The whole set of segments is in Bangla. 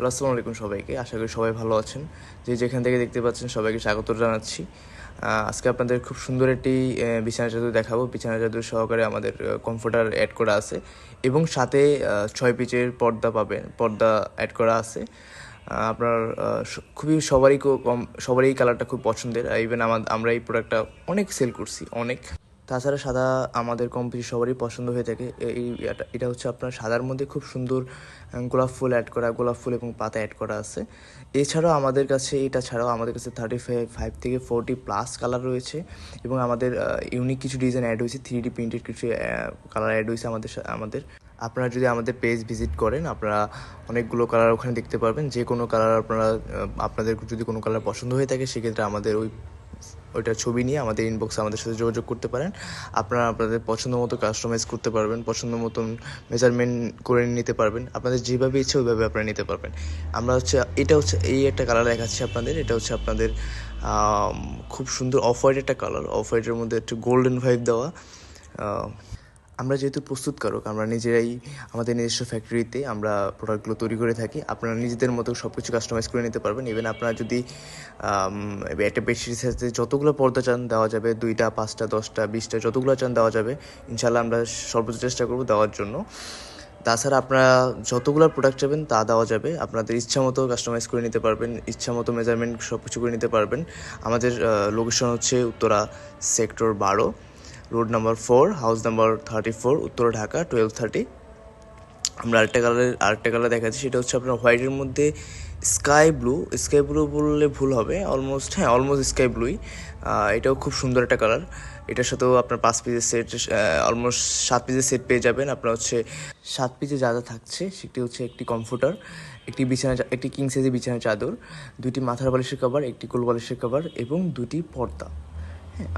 তো আসসালামু আলাইকুম সবাইকে। আশা করি সবাই ভালো আছেন। যে যেখান থেকে দেখতে পাচ্ছেন সবাইকে স্বাগত জানাচ্ছি। আজকে আপনাদের খুব সুন্দর একটি বিছানা চাদর দেখাবো। বিছানা চাদর সহকারে আমাদের কমফোর্টার অ্যাড করা আছে এবং সাথে ছয় পিচের পর্দা পাবেন, পর্দা অ্যাড করা আছে। আপনার খুবই সবারই কম, সবারই কালারটা খুব পছন্দের। ইভেন আমার আমরা এই প্রোডাক্টটা অনেক সেল করছি, অনেক। তাছাড়া সাদা আমাদের কম বেশি সবারই পছন্দ হয়ে থাকে। এই এটা- হচ্ছে আপনার সাদার মধ্যে খুব সুন্দর গোলাপ ফুল অ্যাড করা, গোলাপ ফুল এবং পাতা অ্যাড করা আছে। এছাড়াও আমাদের কাছে, এটা ছাড়াও আমাদের কাছে থার্টি ফাইভ থেকে ফোরটি প্লাস কালার রয়েছে এবং আমাদের ইউনিক কিছু ডিজাইন অ্যাড হয়েছে থ্রি ডি প্রিন্টেড কিছু কালার অ্যাড হয়েছে আমাদের আমাদের। আপনারা যদি আমাদের পেজ ভিজিট করেন, আপনারা অনেকগুলো কালার ওখানে দেখতে পারবেন। যে কোনো কালার আপনারা আপনাদের যদি কোনো কালার পছন্দ হয়ে থাকে, সেক্ষেত্রে আমাদের ওই ওইটার ছবি নিয়ে আমাদের ইনবক্সে আমাদের সাথে যোগাযোগ করতে পারেন। আপনারা আপনাদের পছন্দ মতো কাস্টমাইজ করতে পারবেন, পছন্দ মতন মেজারমেন্ট করে নিতে পারবেন। আপনাদের যেভাবে ইচ্ছে ওইভাবে আপনারা নিতে পারবেন। আমরা হচ্ছে, এটা হচ্ছে, এই একটা কালার দেখাচ্ছি আপনাদের। এটা হচ্ছে আপনাদের খুব সুন্দর অফ হোয়াইট একটা কালার অফ হোয়াইটের মধ্যে একটু গোল্ডেন ভাইব দেওয়া। আমরা যেহেতু প্রস্তুতকারক আমরা নিজেরাই আমাদের নিজস্ব ফ্যাক্টরিতে আমরা প্রোডাক্টগুলো তৈরি করে থাকি। আপনারা নিজেদের মতো সব কিছু কাস্টমাইজ করে নিতে পারবেন। ইভেন আপনারা যদি একটা বেডশিটের সাথে যতগুলো পর্দা চান দেওয়া যাবে, দুইটা, পাঁচটা, দশটা, বিশটা, যতগুলো চান দেওয়া যাবে ইনশাল্লাহ আমরা সর্বোচ্চ চেষ্টা করব দেওয়ার জন্য। তাছাড়া আপনারা যতগুলো প্রোডাক্ট চাবেন তা দেওয়া যাবে। আপনাদের ইচ্ছা মতো কাস্টমাইজ করে নিতে পারবেন, ইচ্ছা মতো মেজারমেন্ট সব কিছু করে নিতে পারবেন। আমাদের লোকেশন হচ্ছে উত্তরা সেক্টর বারো। Road number four, house number thirty four, Uttara Dhaka twelve thirty আমরা আরেকটা কালারের আরেকটা কালার দেখাচ্ছি, সেটা হচ্ছে আপনার হোয়াইটের মধ্যে স্কাই ব্লু স্কাই ব্লু বললে ভুল হবে অলমোস্ট হ্যাঁ অলমোস্ট স্কাই ব্লুই এটাও খুব সুন্দর একটা কালার এটার সাথেও আপনার পাঁচ পিসের সেট অলমোস্ট সাত পিসের সেট পেয়ে যাবেন। আপনার হচ্ছে সাত পিসে যা যা থাকছে, সেটি হচ্ছে একটি কমফোর্টার একটি বিছানা একটি কিং সাইজের বিছানা চাদর দুটি মাথার বালিশের কভার একটি কোল বালিশের কভার এবং দুটি পর্দা।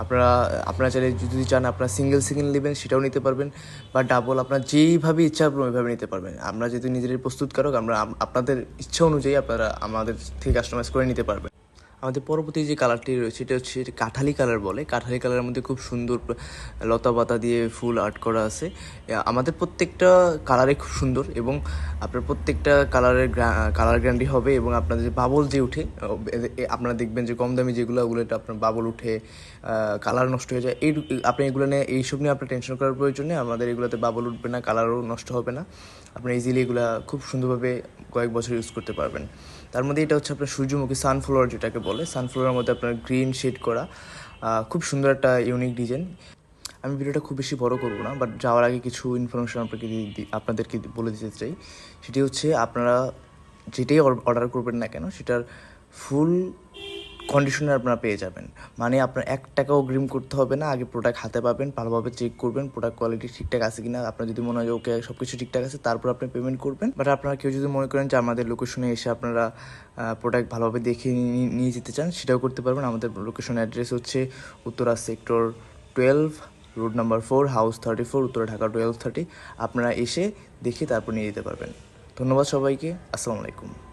আপনারা আপনারা চাইলে যদি চান আপনারা সিঙ্গেল সিঙ্গেল নেবেন, সেটাও নিতে পারবেন। বা ডাবল আপনার যেইভাবে ইচ্ছা ওইভাবে নিতে পারবেন। আমরা যেহেতু নিজেদের প্রস্তুতকারক, আমরা, আপনাদের ইচ্ছা অনুযায়ী আপনারা আমাদের থেকে কাস্টমাইজ করে নিতে পারবেন। আমাদের পরবর্তী যে কালারটি রয়েছে এটা হচ্ছে কাঠালি কালার বলে। কাঠালি কালারের মধ্যে খুব সুন্দর লতা পাতা দিয়ে ফুল আর্ট করা আছে। আমাদের প্রত্যেকটা কালারে খুব সুন্দর এবং আপনার প্রত্যেকটা কালারের কালার গ্যারান্টি হবে এবং আপনাদের যে বাবল যে উঠে আপনারা দেখবেন যে কম দামি যেগুলো, ওগুলো আপনার বাবল উঠে কালার নষ্ট হয়ে যায়। এই আপনি এগুলো নিয়ে, এইসব নিয়ে আপনার টেনশন করার প্রয়োজন নেই। আমাদের এগুলোতে বাবল উঠবে না কালারও নষ্ট হবে না। আপনি ইজিলি এগুলা খুব সুন্দরভাবে কয়েক বছর ইউজ করতে পারবেন। তার মধ্যে এটা হচ্ছে আপনার সূর্যমুখী সানফ্লাওয়ার যেটাকে বলে সানফ্লাওয়ারের মধ্যে আপনার গ্রিন শেড করা খুব সুন্দর একটা ইউনিক ডিজাইন আমি ভিডিওটা খুব বেশি বড় করব না বাট যাওয়ার আগে কিছু ইনফরমেশন আপনাকে আপনাদেরকে বলে দিতে চাই। সেটি হচ্ছে, আপনারা যেটাই অর্ডার করবেন না কেন, সেটার ফুল কন্ডিশনার আপনারা পেয়ে যাবেন। মানে আপনার এক টাকা অগ্রিম করতে হবে না, আগে প্রোডাক্ট হাতে পাবেন, ভালোভাবে চেক করবেন প্রোডাক্ট কোয়ালিটি ঠিকঠাক আছে কিনা, আপনার যদি মনে হয় ওকে সব কিছু ঠিকঠাক আছে, তারপর আপনি পেমেন্ট করবেন। বাট আপনারা কেউ যদি মনে করেন যে, আমাদের লোকেশনে এসে আপনারা প্রোডাক্ট ভালোভাবে দেখে নিয়ে যেতে চান, সেটাও করতে পারবেন। আমাদের লোকেশন অ্যাড্রেস হচ্ছে Uttara sector twelve road number four house thirty four Uttara Dhaka twelve thirty আপনারা এসে দেখে তারপর নিয়ে যেতে পারবেন। ধন্যবাদ সবাইকে। আসসালামু আলাইকুম।